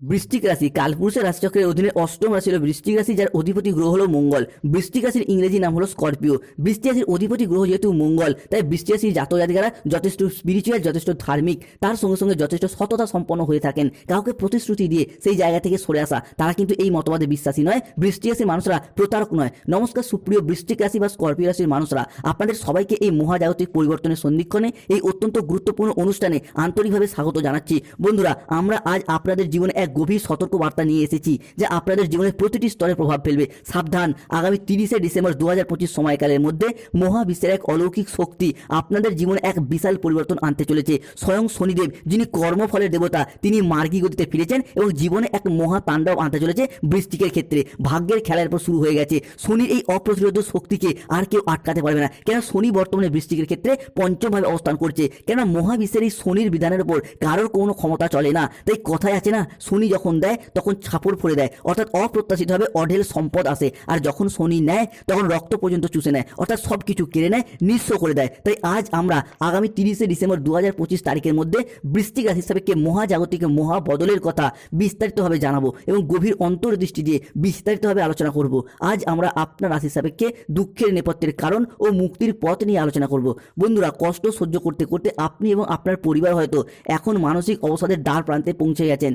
বৃশ্চিক রাশি, কালপুরুষের রাশিচক্রের অধীনে অষ্টম রাশি হলো বৃশ্চিক রাশি, যার অধিপতি গ্রহ হলো মঙ্গল। বৃশ্চিক রাশির ইংরেজি নাম হলো স্করপিও। বৃষ্টি রাশির অধিপতি গ্রহ যেহেতু মঙ্গল, তাই বৃষ্টি রাশির জাতক জাতিকারা যথেষ্ট স্পিরিচুয়াল যথেষ্ট ধার্মিক। তার সঙ্গে সঙ্গে যথেষ্ট সততা সম্পন্ন হয়ে থাকেন। কাউকে প্রতিশ্রুতি দিয়ে সেই জায়গা থেকে সরে আসা, তারা কিন্তু এই মতবাদে বিশ্বাসী নয়। বৃষ্টি রাশির মানুষরা প্রতারক নয়। নমস্কার, সুপ্রিয় বৃষ্টিক রাশি বা স্করপিও রাশির মানুষরা, আপনাদের সবাইকে এই মহাজাগতিক পরিবর্তনের সন্ধিক্ষণে, এই অত্যন্ত গুরুত্বপূর্ণ অনুষ্ঠানে আন্তরিকভাবে স্বাগত জানাচ্ছি। বন্ধুরা, আমরা আজ আপনাদের জীবনে এক গভীর সতর্ক বার্তা নিয়ে এসেছি যা আপনাদের জীবনের প্রতিটি স্তরে প্রভাব ফেলবে। সাবধান, আগামী তিরিশে ডিসেম্বর দু হাজার পঁচিশ সময়কালের মধ্যে মহাবিশ্বের এক অলৌকিক শক্তি আপনাদের জীবনে এক বিশাল পরিবর্তন আনতে চলেছে। স্বয়ং শনিদেব, যিনি কর্মফলের দেবতা, তিনি মার্গী গতিতে ফিরেছেন এবং জীবনে এক মহা তাণ্ডব আনতে চলেছে বৃষ্টিকের ক্ষেত্রে। ভাগ্যের খেলার পর শুরু হয়ে গেছে। শনির এই অপ্রতিরোধ শক্তিকে আর কেউ আটকাতে পারবে না। কেন শনি বর্তমানে বৃষ্টিকের ক্ষেত্রে পঞ্চমভাবে অবস্থান করছে। কেন মহাবিশ্বের এই শনির বিধানের উপর কারোর কোনো ক্ষমতা চলে না। তাই কথায় আছে না, শনি যখন দেয়, তখন ছাপড় ফোড়ে দেয়। অর্থাৎ অপ্রত্যাশিতভাবে অঢেল সম্পদ আসে। আর যখন শনি নেয়, তখন রক্ত পর্যন্ত চুষে নেয়। অর্থাৎ সব কিছু কেড়ে নেয়, নিঃস্ব করে দেয়। তাই আজ আমরা আগামী তিরিশে ডিসেম্বর দু হাজার পঁচিশ তারিখের মধ্যে বৃষ্টিক রাশি সাপেক্ষে মহাজাগতিক মহা বদলের কথা বিস্তারিতভাবে জানাব এবং গভীর অন্তর্দৃষ্টি দিয়ে বিস্তারিতভাবে আলোচনা করব। আজ আমরা আপনার রাশি সাপেক্ষে দুঃখের নেপথ্যের কারণ ও মুক্তির পথ নিয়ে আলোচনা করব। বন্ধুরা, কষ্ট সহ্য করতে করতে আপনি এবং আপনার পরিবার হয়তো এখন মানসিক অবসাদের দ্বার প্রান্তে পৌঁছে গেছেন।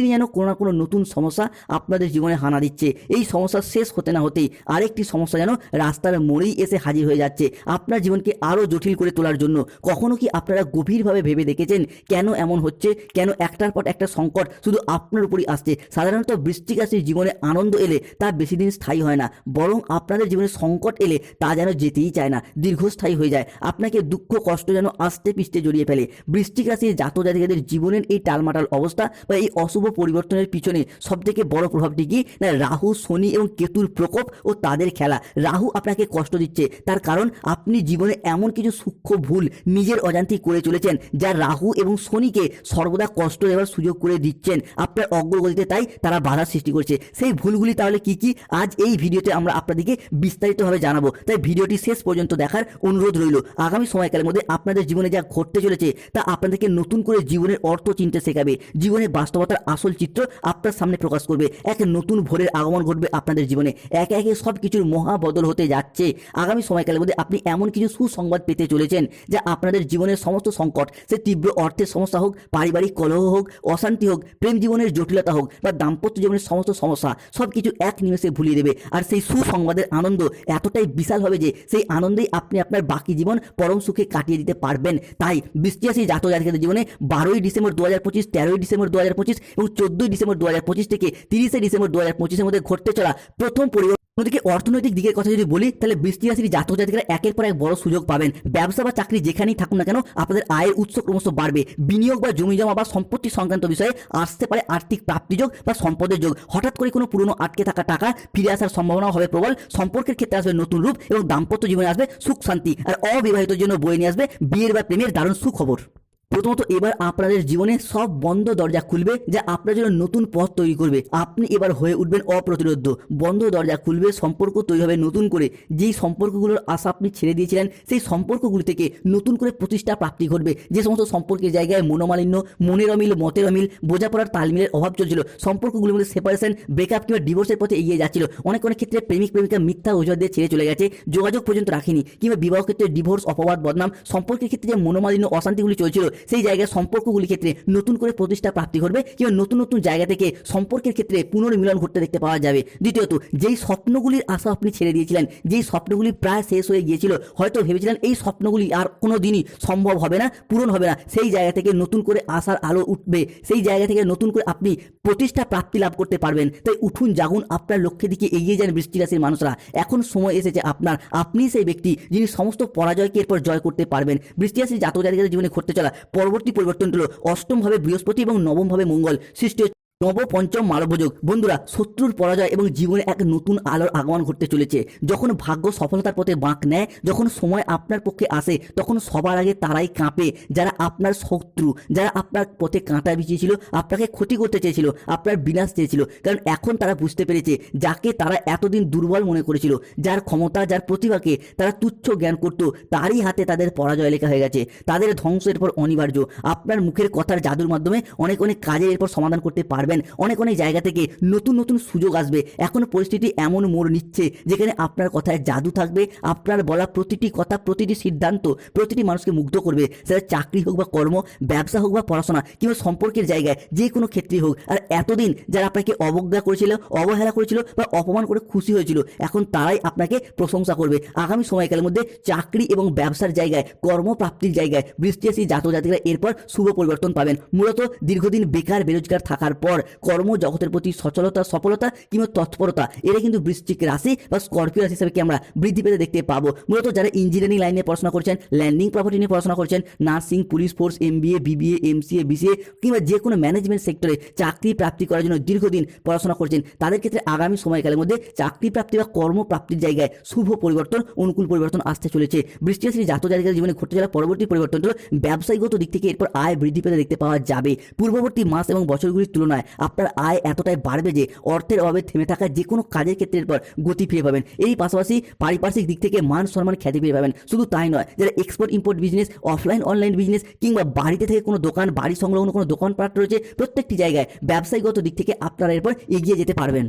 প্রতিদিনই যেন কোনো না কোনো নতুন সমস্যা আপনাদের জীবনে হানা দিচ্ছে। এই সমস্যা শেষ হতে না হতেই আরেকটি সমস্যা যেন রাস্তার মোড়েই এসে হাজির হয়ে যাচ্ছে আপনার জীবনকে আরও জটিল করে তোলার জন্য। কখনো কি আপনারা গভীরভাবে ভেবে দেখেছেন কেন এমন হচ্ছে? কেন একটার পর একটা সংকট শুধু আপনার উপরই আসছে? সাধারণত বৃষ্টিক রাশির জীবনে আনন্দ এলে তা বেশি দিন স্থায়ী হয় না। বরং আপনাদের জীবনে সংকট এলে তা যেন যেতেই চায় না, দীর্ঘস্থায়ী হয়ে যায়। আপনাকে দুঃখ, কষ্ট যেন আস্তে পিষ্টে জড়িয়ে ফেলে। বৃষ্টিক রাশির জাতক জাতিকাদের জীবনের এই টালমাটাল অবস্থা বা এই অশুভ পরিবর্তনের পিছনে সবথেকে বড় প্রভাবটি কি? না, রাহু, শনি এবং কেতুর প্রকোপ ও তাদের খেলা। রাহু আপনাকে কষ্ট দিচ্ছে। তার কারণ আপনি জীবনে এমন কিছু সূক্ষ্ম ভুল নিজের অজান্তেই করে চলেছেন, যা রাহু এবং শনিকে সর্বদা কষ্ট দেওয়ার সুযোগ করে দিচ্ছেন। আপনার অগ্রগতিতে তাই তারা বাধা সৃষ্টি করছে। সেই ভুলগুলি তাহলে কি কি? আজ এই ভিডিওতে আমরা আপনাদেরকে বিস্তারিতভাবে জানাব। তাই ভিডিওটি শেষ পর্যন্ত দেখার অনুরোধ রইল। আগামী সময়কালের মধ্যে আপনাদের জীবনে যা ঘটতে চলেছে, তা আপনাদেরকে নতুন করে জীবনের অর্থ চিনতে শেখাবে। জীবনের বাস্তবতার আসল চিত্র আপনার সামনে প্রকাশ করবে। এক নতুন ভোরের আগমন ঘটবে আপনাদের জীবনে। একে একে সব কিছুর মহা বদল হতে যাচ্ছে। আগামী সময়কালের মধ্যে আপনি এমন কিছু সুসংবাদ পেতে চলেছেন যা আপনাদের জীবনের সমস্ত সংকট, সে তীব্র অর্থের সমস্যা হোক, পারিবারিক কলহ হোক, অশান্তি হোক, প্রেম জীবনের জটিলতা হোক বা দাম্পত্য জীবনের সমস্ত সমস্যা, সব কিছু এক নিমেষে ভুলিয়ে দেবে। আর সেই সুসংবাদের আনন্দ এতটাই বিশাল হবে যে সেই আনন্দেই আপনি আপনার বাকি জীবন পরম সুখে কাটিয়ে দিতে পারবেন। তাই বৃষ্টিয়াসী জাতক জাতিকাদের জীবনে বারোই ডিসেম্বর দু হাজার পঁচিশ, তেরোই ডিসেম্বর দু হাজার পঁচিশ এবং চোদ্দোই ডিসেম্বর দু হাজার পঁচিশ থেকে তিরিশে ডিসেম্বর দু হাজার পঁচিশের মধ্যে ঘটতে চলা প্রথম পরিবর্তন অন্যদিকে অর্থনৈতিক দিকের কথা যদি বলি, তাহলে বৃষ্টি রাশির জাতক জাতিকারা একের পর এক বড় সুযোগ পাবেন। ব্যবসা বা চাকরি যেখানেই থাকুন না কেন, আপনাদের আয়ের উৎস ক্রমশ বাড়বে। বিনিয়োগ বা জমি জমা বা সম্পত্তি সংক্রান্ত বিষয়ে আসতে পারে আর্থিক প্রাপ্তিযোগ বা সম্পদের যোগ। হঠাৎ করে কোনো পুরনো আটকে থাকা টাকা ফিরে আসার সম্ভাবনা হবে প্রবল। সম্পর্কের ক্ষেত্রে আসবে নতুন রূপ এবং দাম্পত্য জীবনে আসবে সুখ শান্তি। আর অবিবাহিত জন্য বয়ে নিয়ে আসবে বিয়ের বা প্রেমের দারুণ সুখবর। প্রথমত এবার আপনাদের জীবনে সব বন্ধ দরজা খুলবে যা আপনার জন্য নতুন পথ তৈরি করবে। আপনি এবার হয়ে উঠবেন অপ্রতিরোধ্য। বন্ধ দরজা খুলবে, সম্পর্ক তৈরি হবে নতুন করে। যেই সম্পর্কগুলোর আশা আপনি ছেড়ে দিয়েছিলেন, সেই সম্পর্কগুলি থেকে নতুন করে প্রতিষ্ঠা প্রাপ্তি ঘটবে। যে সমস্ত সম্পর্কের জায়গায় মনোমালিন্য, মনের অমিল, মতের অমিল, বোঝাপড়ার তালমিলের অভাব চলছিল। সম্পর্কগুলির মধ্যে সেপারেশন ব্রেকআপ কিংবা ডিভোর্সের পথে এগিয়ে যাচ্ছিল। অনেক অনেক ক্ষেত্রে প্রেমিক, প্রেমিকা মিথ্যা অজুহাত দিয়ে ছেড়ে চলে গেছে, যোগাযোগ পর্যন্ত রাখেনি কিংবা বিবাহ ক্ষেত্রে ডিভোর্স অপবাদ, বদনাম, সম্পর্কের ক্ষেত্রে যে মনোমালিন্য, অশান্তিগুলি চলছিল সেই জায়গায় সম্পর্কগুলির ক্ষেত্রে নতুন করে প্রতিষ্ঠা প্রাপ্তি ঘটবে কিংবা নতুন নতুন জায়গা থেকে সম্পর্কের ক্ষেত্রে পুনর্মিলন ঘটতে দেখতে পাওয়া যাবে। দ্বিতীয়ত, যেই স্বপ্নগুলির আশা আপনি ছেড়ে দিয়েছিলেন, যেই স্বপ্নগুলি প্রায় শেষ হয়ে গিয়েছিল, হয়তো ভেবেছিলেন এই স্বপ্নগুলি আর কোনো দিনই সম্ভব হবে না, পূরণ হবে না। সেই জায়গা থেকে নতুন করে আশার আলো উঠবে। সেই জায়গা থেকে নতুন করে আপনি প্রতিষ্ঠা প্রাপ্তি লাভ করতে পারবেন। তাই উঠুন, জাগুন, আপনার লক্ষ্যের দিকে এগিয়ে যান বৃষ্টি রাশির মানুষরা। এখন সময় এসেছে আপনার, আপনি সেই ব্যক্তি যিনি সমস্ত পরাজয়কে এরপর জয় করতে পারবেন। বৃষ্টি রাশির জাতক জাতিকাদের জীবনে ঘটতে চলা পরবর্তী পরিবর্তন হলো অষ্টমভাবে বৃহস্পতি এবং নবমভাবে মঙ্গল সৃষ্টি হচ্ছে নব পঞ্চম মালভোজক। বন্ধুরা, শত্রুর পরাজয় এবং জীবনে এক নতুন আলোর আগমন ঘটতে চলেছে। যখন ভাগ্য সফলতার পথে বাঁক নেয়, যখন সময় আপনার পক্ষে আসে, তখন সবার আগে তারাই কাঁপে। যারা আপনার শত্রু, যারা আপনার পথে কাঁটা বিছিয়েছিল আপনাকে ক্ষতি করতে চেয়েছিল, আপনার বিনাশ চেয়েছিল, কারণ এখন তারা বুঝতে পেরেছে, যাকে তারা এতদিন দুর্বল মনে করেছিল, যার ক্ষমতা, যার প্রতিভাকে তারা তুচ্ছ জ্ঞান করত, তারই হাতে তাদের পরাজয় লেখা হয়ে গেছে। তাদের ধ্বংস এরপর অনিবার্য। আপনার মুখের কথার জাদুর মাধ্যমে অনেক অনেক কাজের এরপর সমাধান করতে পারবে পারবেন। অনেক অনেক জায়গা থেকে নতুন নতুন সুযোগ আসবে। এখন পরিস্থিতি এমন মোড় নিচ্ছে যেখানে আপনার কথায় জাদু থাকবে, আপনার বলা প্রতিটি কথা, প্রতিটি সিদ্ধান্ত, প্রতিটি মানুষকে মুগ্ধ করবে। সেটা চাকরি হোক বা কর্ম, ব্যবসা হোক বা পড়াশোনা, কিংবা সম্পর্কের জায়গায় যে কোনো ক্ষেত্রেই হোক। আর এতদিন যারা আপনাকে অবজ্ঞা করেছিল, অবহেলা করেছিল বা অপমান করে খুশি হয়েছিল, এখন তারাই আপনাকে প্রশংসা করবে। আগামী সময়কালের মধ্যে চাকরি এবং ব্যবসার জায়গায়, কর্মপ্রাপ্তির জায়গায় বৃষ্টি আসি জাতক জাতিরা এরপর শুভ পরিবর্তন পাবেন। মূলত দীর্ঘদিন বেকার, বেরোজগার থাকার পর কর্মজগতের প্রতি সচলতা, সফলতা কিংবা তৎপরতা, এরা কিন্তু বৃশ্চিক রাশি বা স্করপিও রাশি হিসাবে কি আমরা বৃদ্ধি পেতে দেখতে পাবো। মূলত যারা ইঞ্জিনিয়ারিং লাইনে পড়াশোনা করছেন ল্যান্ডিং প্রপার্টি নিয়ে পড়াশোনা করছেন nursing police force M MBA BBA MCA BCA কিংবা যে কোনো ম্যানেজমেন্ট সেক্টরে চাকরি প্রাপ্তি করার জন্য দীর্ঘদিন পড়াশোনা করছেন, তাদের ক্ষেত্রে আগামী সময়কালের মধ্যে চাকরি প্রাপ্তি বা কর্মপ্রাপ্তির জায়গায় শুভ পরিবর্তন, অনুকূল পরিবর্তন আসতে চলেছে। বৃষ্টি রাশির জাতক জাতিকার জীবনে ঘটতে যাওয়া পরবর্তী পরিবর্তন হলো ব্যবসায়িকগত দিক থেকে এরপর আয় বৃদ্ধি পেতে দেখতে পাওয়া যাবে। পূর্ববর্তী মাস এবং বছরগুলির তুলনায় আপনার আয় এতটাই বাড়বে যে অর্থের অভাবে থেমে থাকা যে কোনো কাজের ক্ষেত্রের পর গতি ফিরে পাবেন। এই পাশাপাশি পারিপার্শ্বিক দিক থেকে মান সম্মান খ্যাতি ফিরে পাবেন শুধু তাই নয়, যারা export import business offline online business কিংবা বাড়িতে থেকে কোনো দোকান, বাড়ি সংলগ্ন কোনো দোকানপাট রয়েছে, প্রত্যেকটি জায়গায় ব্যবসায়ীগত দিক থেকে আপনারা এরপর এগিয়ে যেতে পারবেন।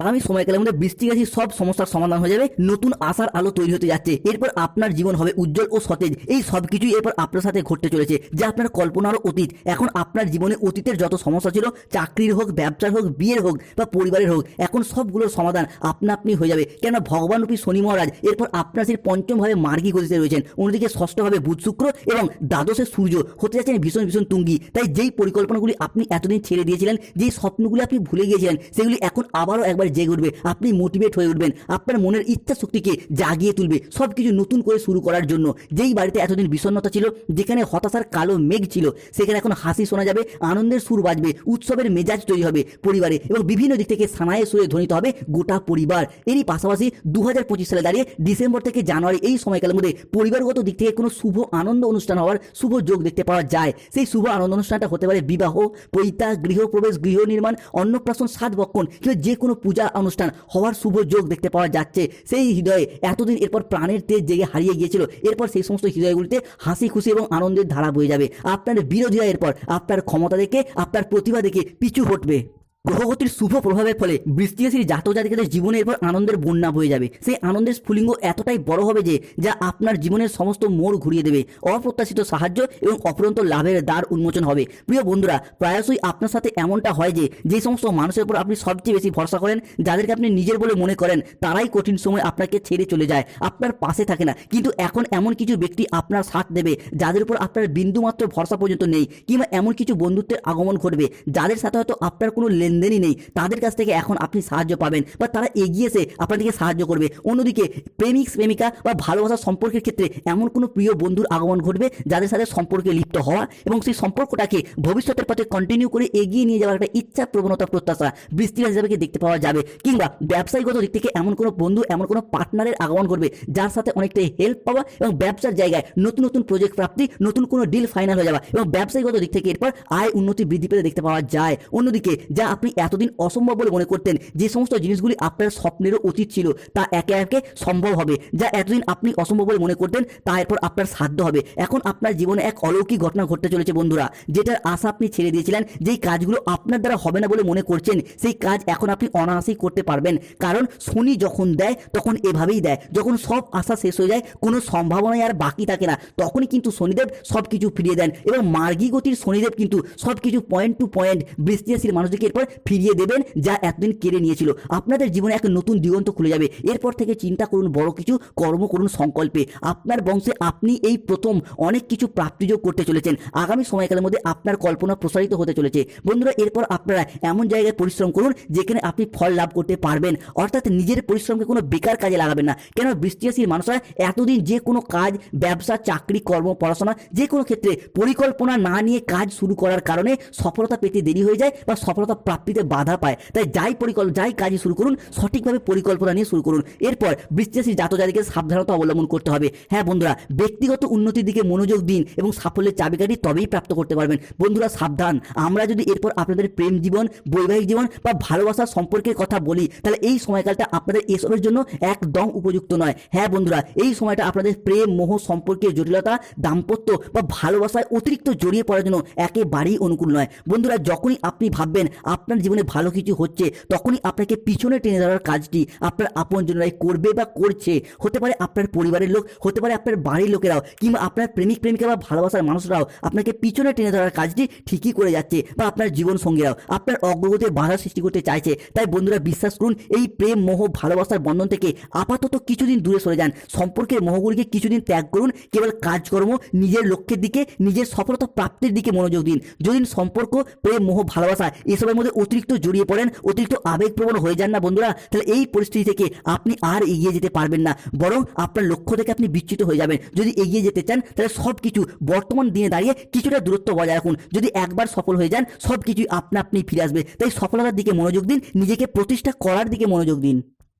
আগামী সময়কালের মধ্যে বৃষ্টি রাশির সব সমস্যার সমাধান হয়ে যাবে, নতুন আশার আলো তৈরি হতে যাচ্ছে। এরপর আপনার জীবন হবে উজ্জ্বল ও সতেজ। এই সব কিছুই এরপর আপনার সাথে ঘটতে চলেছে, যা আপনার কল্পনারও অতীত। এখন আপনার জীবনে অতীতের যত সমস্যা ছিল, চাকরির হোক, ব্যবসার হোক, বিয়ের হোক বা পরিবারের হোক, এখন সবগুলোর সমাধান আপনা আপনি হয়ে যাবে। কেন ভগবান রূপী শনি মহারাজ এরপর আপনার সেই পঞ্চমভাবে মার্গী গতিতে রয়েছেন। অন্যদিকে ষষ্ঠভাবে বুধ শুক্র এবং দ্বাদশে সূর্য হতে যাচ্ছেন ভীষণ ভীষণ তুঙ্গি। তাই যেই পরিকল্পনাগুলি আপনি এতদিন ছেড়ে দিয়েছিলেন, যেই স্বপ্নগুলি আপনি ভুলে গিয়েছিলেন, সেগুলি এখন আবারও একবার জেগে উঠবে, আপনি মোটিভেট হয়ে উঠবেন। আপনার মনের ইচ্ছা শক্তিকে জাগিয়ে তুলবে সব কিছু নতুন করে শুরু করার জন্য। যেই বাড়িতে এতদিন বিষণ্ণতা ছিল, যেখানে হতাশার কালো মেঘ ছিল, সেখানে এখন হাসি শোনা যাবে, আনন্দের সুর বাজবে, উৎসবের মেজাজ তৈরি হবে পরিবারে এবং বিভিন্ন দিক থেকে সানায়ে সুরে ধ্বনিত হবে গোটা পরিবার। এরই পাশাপাশি দু হাজার পঁচিশ সালে দাঁড়িয়ে ডিসেম্বর থেকে জানুয়ারি এই সময়কালের মধ্যে পরিবারগত দিক থেকে কোনো শুভ আনন্দ অনুষ্ঠান হওয়ার শুভ যোগ দেখতে পাওয়া যায়। সেই শুভ আনন্দ অনুষ্ঠানটা হতে পারে বিবাহ, পৈতা, গৃহপ্রবেশ, গৃহ নির্মাণ, অন্নপ্রাশন সাত বক্ষণ কিংবা যে কোনো পূজা অনুষ্ঠান হওয়ার শুভ যোগ দেখতে পাওয়া যাচ্ছে। সেই হৃদয়ে এতদিন এরপর প্রাণের তেজ জেগে হারিয়ে গিয়েছিল। এরপর সেই সমস্ত হৃদয়গুলিতে হাসি, খুশি এবং আনন্দের ধারা বয়ে যাবে। আপনার বিরোধীরা এরপর আপনার ক্ষমতা দেখে, আপনার প্রতিভা দেখে পিছু হটবে। গ্রহগতির শুভ প্রভাবের ফলে বৃষ্টি রাশির জাতক জাতিকাদের জীবনের এরপর আনন্দের বন্যা বয়ে যাবে। সেই আনন্দের স্ফুলিঙ্গ এতটাই বড় হবে যে, যা আপনার জীবনের সমস্ত মোড় ঘুরিয়ে দেবে। অপ্রত্যাশিত সাহায্য এবং অপরন্ত লাভের দ্বার উন্মোচন হবে। প্রিয় বন্ধুরা, প্রায়শই আপনার সাথে এমনটা হয় যে যে সমস্ত মানুষের উপর আপনি সবচেয়ে বেশি ভরসা করেন, যাদেরকে আপনি নিজের বলে মনে করেন, তারাই কঠিন সময় আপনাকে ছেড়ে চলে যায়, আপনার পাশে থাকে না। কিন্তু এখন এমন কিছু ব্যক্তি আপনার সাথ দেবে, যাদের উপর আপনার বিন্দুমাত্র ভরসা পর্যন্ত নেই, কিংবা এমন কিছু বন্ধুত্বের আগমন ঘটবে, যাদের সাথে হয়তো আপনার কোনো লেনদেনই নেই। তাদের কাছ থেকে এখন আপনি সাহায্য পাবেন বা তারা এগিয়ে এসে আপনাদেরকে সাহায্য করবে। অন্যদিকে প্রেমিক প্রেমিকা বা ভালোবাসার সম্পর্কের ক্ষেত্রে এমন কোনো প্রিয় বন্ধুর আগমন ঘটবে যাদের সাথে সম্পর্কে লিপ্ত হওয়া এবং সেই সম্পর্কটাকে ভবিষ্যতের পথে কন্টিনিউ করে এগিয়ে নিয়ে যাওয়ার একটা ইচ্ছা প্রবণতা প্রত্যাশা বৃষ্টি হিসাবে দেখতে পাওয়া যাবে? কিংবা ব্যবসায়ীগত দিক থেকে এমন কোনো বন্ধু, এমন কোনো পার্টনারের আগমন ঘটবে যার সাথে অনেকটাই হেল্প পাওয়া এবং ব্যবসার জায়গায় নতুন নতুন প্রজেক্ট প্রাপ্তি, নতুন কোনো ডিল ফাইনাল হয়ে যাওয়া এবং ব্যবসায়ীগত দিক থেকে এরপর আয় উন্নতি বৃদ্ধি পেতে দেখতে পাওয়া যায়। অন্যদিকে যা আপনি এতদিন অসম্ভব বলে মনে করতেন যে সমস্ত জিনিসগুলি আপনার স্বপ্নেরও অতীত ছিল, তা একে একে সম্ভব হবে। যা এতদিন আপনি অসম্ভব বলে মনে করতেন, তা এরপর আপনার সাধ্য হবে। এখন আপনার জীবনে এক অলৌকিক ঘটনা ঘটতে চলেছে বন্ধুরা, যেটার আশা আপনি ছেড়ে দিয়েছিলেন যেই কাজগুলো আপনার দ্বারা হবে না বলে মনে করছেন, সেই কাজ এখন আপনি অনায়াসেই করতে পারবেন। কারণ শনি যখন দেয়, তখন এভাবেই দেয়। যখন সব আশা শেষ হয়ে যায়, কোনো সম্ভাবনাই আর বাকি থাকে না। তখনই কিন্তু শনিদেব সব কিছু ফিরিয়ে দেন এবং মার্গী গতির শনিদেব কিন্তু সব কিছু পয়েন্ট টু পয়েন্ট বৃষ্টি মানুষদেরকে এরপর ফিরিয়ে দেবেন যা এতদিন কেড়ে নিয়েছিল। আপনাদের জীবনে এক নতুন দিগন্ত খুলে যাবে। এরপর থেকে চিন্তা করুন, বড় কিছু কর্ম করুন সংকল্পে। আপনার বংশে আপনি এই প্রথম অনেক কিছু প্রাপ্তিযোগ করতে চলেছেন। আগামী সময়কালের মধ্যে আপনার কল্পনা প্রসারিত হতে চলেছে। বন্ধুরা, এরপর আপনারা এমন জায়গায় পরিশ্রম করুন, যেখানে আপনি ফল লাভ করতে পারবেন। অর্থাৎ নিজের পরিশ্রমকে কোনো বেকার কাজে লাগাবেন না। কেন? বৃষ্টি রাশির মানুষরা এতদিন যে কোনো কাজ, ব্যবসা, চাকরি, কর্ম, পড়াশোনা, যে কোনো ক্ষেত্রে পরিকল্পনা না নিয়ে কাজ শুরু করার কারণে সফলতা পেতে দেরি হয়ে যায় বা সফলতা প্রাপ্তিতে বাধা পায়। তাই যাই পরিকল্পনা যাই কাজই শুরু করুন, সঠিকভাবে পরিকল্পনা নিয়ে শুরু করুন। এরপর বৃষ্টি জাতক জাতিকে সাবধানতা অবলম্বন করতে হবে। হ্যাঁ বন্ধুরা, ব্যক্তিগত উন্নতির দিকে মনোযোগ দিন এবং সাফল্যের চাবিকাঠি তবেই প্রাপ্ত করতে পারবেন। বন্ধুরা, সাবধান। আমরা যদি এরপর আপনাদের প্রেম জীবন, বৈবাহিক জীবন বা ভালোবাসার সম্পর্কের কথা বলি, তাহলে এই সময়কালটা আপনাদের এসবের জন্য একদম উপযুক্ত নয়। হ্যাঁ বন্ধুরা, এই সময়টা আপনাদের প্রেম, মোহ সম্পর্কের জটিলতা, দাম্পত্য বা ভালোবাসায় অতিরিক্ত জড়িয়ে পড়ার জন্য একেবারেই অনুকূল নয়। বন্ধুরা, যখনই আপনি ভাববেন আপনার আপনার জীবনে ভালো কিছু হচ্ছে, তখনই আপনাকে পিছনে টেনে ধরার কাজটি আপনার আপনজনরাই করবে বা করছে। হতে পারে আপনার পরিবারের লোক, হতে পারে আপনার বাড়ির লোকেরাও, কিংবা আপনার প্রেমিক, প্রেমিকা বা ভালোবাসার মানুষরাও আপনাকে পিছনে টেনে ধরার কাজটি ঠিকই করে যাচ্ছে, বা আপনার জীবন সঙ্গীরাও আপনার অগ্রগতির বাধা সৃষ্টি করতে চাইছে, তাই বন্ধুরা বিশ্বাস করুন, এই প্রেম, মোহ, ভালোবাসার বন্ধন থেকে আপাতত কিছুদিন দূরে সরে যান। সম্পর্কের মোহগুলিকে কিছুদিন ত্যাগ করুন, কেবল কাজকর্ম, নিজের লক্ষ্যের দিকে, নিজের সফলতা প্রাপ্তির দিকে মনোযোগ দিন। যদি সম্পর্ক, প্রেম, মোহ, ভালোবাসা, এসবের মধ্যে অতিরিক্ত জড়িয়ে পড়েন, অতিরিক্ত আবেগপ্রবণ হয়ে যান না বন্ধুরা। তাহলে এই পরিস্থিতি থেকে আপনি আর এগিয়ে যেতে পারবেন না, বরং আপনার লক্ষ্য থেকে আপনি বিচ্যুত হয়ে যাবেন। যদি এগিয়ে যেতে চান, তাহলে সব কিছু বর্তমান দিনে দাঁড়িয়ে কিছুটা দূরত্ব বজায় রাখুন। যদি একবার সফল হয়ে যান সব কিছুই আপনা আপনি ফিরে আসবে। তাই সফলতার দিকে মনোযোগ দিন, নিজেকে প্রতিষ্ঠা করার দিকে মনোযোগ দিন।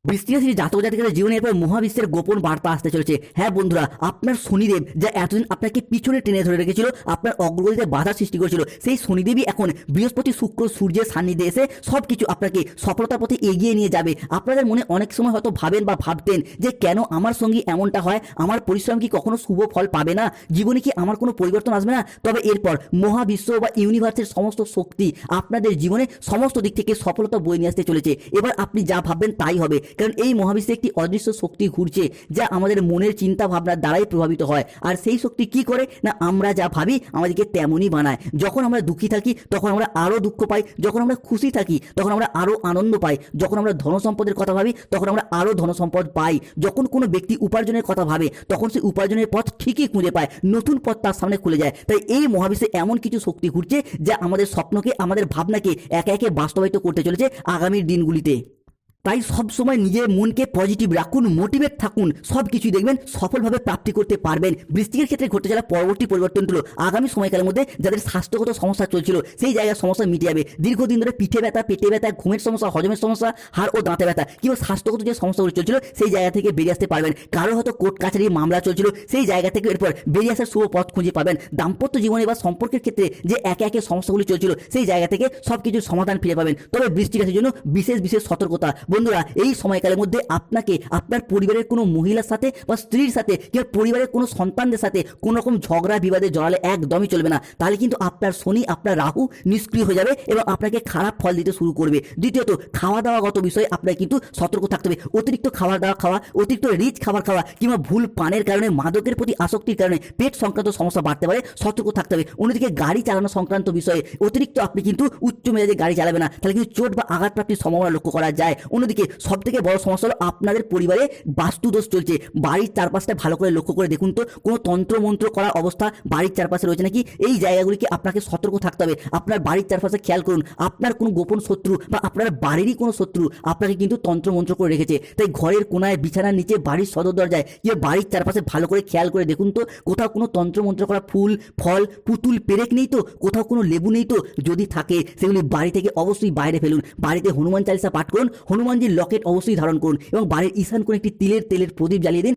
বৃষ্টিরাশি জাতক জাতিকাদের জীবনে এরপর মহাবিশ্বের গোপন বার্তা আসতে চলেছে। হ্যাঁ বন্ধুরা, আপনার শনিদেব যা এতদিন আপনাকে পিছনে টেনে ধরে রেখেছিল, আপনার অগ্রগতিতে বাধা সৃষ্টি করেছিল, সেই শনিদেবই এখন বৃহস্পতি, শুক্র, সূর্যের সান্নিধ্যে এসে সব কিছু আপনাকে সফলতার পথে এগিয়ে নিয়ে যাবে। আপনাদের মনে অনেক সময় হয়তো ভাবেন বা ভাবতেন যে কেন আমার সঙ্গে এমনটা হয়, আমার পরিশ্রম কি কখনো শুভ ফল পাবে না? জীবনে কি আমার কোনো পরিবর্তন আসবে না? তবে এরপর মহাবিশ্ব বা ইউনিভার্সের সমস্ত শক্তি আপনাদের জীবনে সমস্ত দিক থেকে সফলতা বয়ে নিয়ে আসতে চলেছে। এবার আপনি যা ভাববেন তাই হবে। কারণ এই মহাবিশ্বে একটি অদৃশ্য শক্তি ঘুরছে যা আমাদের মনের চিন্তা ভাবনার দ্বারাই প্রভাবিত হয়। আর সেই শক্তি কি করে? না, আমরা যা ভাবি আমাদেরকে তেমনই বানায়। যখন আমরা দুঃখী থাকি, তখন আমরা আরও দুঃখ পাই, যখন আমরা খুশি থাকি, তখন আমরা আরও আনন্দ পাই, যখন আমরা ধন সম্পদের কথা ভাবি, তখন আমরা আরও ধন সম্পদ পাই। যখন কোনো ব্যক্তি উপার্জনের কথা ভাবে, তখন সেই উপার্জনের পথ ঠিকই খুঁজে পায়, নতুন পথ তার সামনে খুলে যায়। তাই এই মহাবিশ্বে এমন কিছু শক্তি ঘুরছে যা আমাদের স্বপ্নকে, আমাদের ভাবনাকে একে একে বাস্তবায়িত করতে চলেছে আগামীর দিনগুলিতে। তাই সব সময় নিজের মনকে পজিটিভ রাখুন মোটিভেট থাকুন সব কিছুই দেখবেন, সফলভাবে প্রাপ্তি করতে পারবেন। বৃষ্টিকের ক্ষেত্রে ঘটে যাওয়া পরবর্তী পরিবর্তন পরিবর্তনগুলো আগামী সময়কালের মধ্যে যাদের স্বাস্থ্যগত সমস্যা চলছিল, সেই জায়গার সমস্যা মিটে যাবে। দীর্ঘদিন ধরে পিঠে ব্যথা, পেটে ব্যথা, ঘুমের সমস্যা, হজমের সমস্যা, হাড় ও দাঁতে ব্যথা, কিংবা স্বাস্থ্যগত যে সমস্যাগুলো চলছিল, সেই জায়গা থেকে বেরিয়ে আসতে পারবেন। কারও হয়তো কোর্ট কাছারি মামলা চলছিল, সেই জায়গা থেকে এরপর বেরিয়ে আসার শুভ পথ খুঁজে পাবেন। দাম্পত্য জীবনে বা সম্পর্কের ক্ষেত্রে যে একে একে সমস্যাগুলি চলছিল, সেই জায়গা থেকে সব কিছুর সমাধান ফিরে পাবেন। তবে বৃষ্টি রাশির জন্য বিশেষ বিশেষ সতর্কতা। বন্ধুরা, এই সময়কালের মধ্যে আপনাকে, আপনার পরিবারের কোনো মহিলার সাথে বা স্ত্রীর সাথে, কিংবা পরিবারের কোনো সন্তানদের সাথে কোনো রকম ঝগড়া বিবাদে জড়ালে একদমই চলবে না। তাহলে কিন্তু আপনার শনি, আপনার রাহু নিষ্ক্রিয় হয়ে যাবে এবং আপনাকে খারাপ ফল দিতে শুরু করবে। দ্বিতীয়ত খাওয়া দাওয়াগত বিষয়ে আপনাকে কিন্তু সতর্ক থাকতে হবে। অতিরিক্ত খাবার দাওয়া খাওয়া, অতিরিক্ত রিচ খাবার খাওয়া, কিংবা ভুল পানের কারণে, মাদকের প্রতি আসক্তির কারণে পেট সংক্রান্ত সমস্যা বাড়তে পারে, সতর্ক থাকতে হবে। অন্যদিকে গাড়ি চালানো সংক্রান্ত বিষয়ে অতিরিক্ত আপনি কিন্তু উচ্চ মেজাজে গাড়ি চালাবে না। তাহলে কিন্তু চোট বা আঘাতপ্রাপ্তির সম্ভাবনা লক্ষ্য করা যায়। অন্যদিকে সব থেকে বড় সমস্যা হলো আপনাদের পরিবারে বাস্তুদোষ চলছে। বাড়ির চারপাশটা ভালো করে লক্ষ্য করে দেখুন তো, কোনো তন্ত্রমন্ত্র করার অবস্থা বাড়ির চারপাশে রয়েছে নাকি? এই জায়গাগুলিকে আপনাকে সতর্ক থাকতে হবে। আপনার বাড়ির চারপাশে খেয়াল করুন, আপনার কোনো গোপন শত্রু বা আপনার বাড়িরই কোনো শত্রু আপনাকে কিন্তু তন্ত্রমন্ত্র করে রেখেছে। তাই ঘরের কোনায় বিছানার নিচে, বাড়ির সদর দরজায়, কিংবা বাড়ির চারপাশে ভালো করে খেয়াল করে দেখুন তো, কোথাও কোনো তন্ত্রমন্ত্র করা ফুল, ফল, পুতুল, পেরেক নেই তো? কোথাও কোনো লেবু নেই তো? যদি থাকে, সেগুলি বাড়ি থেকে অবশ্যই বাইরে ফেলুন। বাড়িতে হনুমান চালিসা পাঠ করুন। হনুমানজির লকেট অবশ্যই ধারণ করুন এবং বাড়ির ঈশান করে একটি তিলের তেলের প্রদীপ জ্বালিয়ে দিন।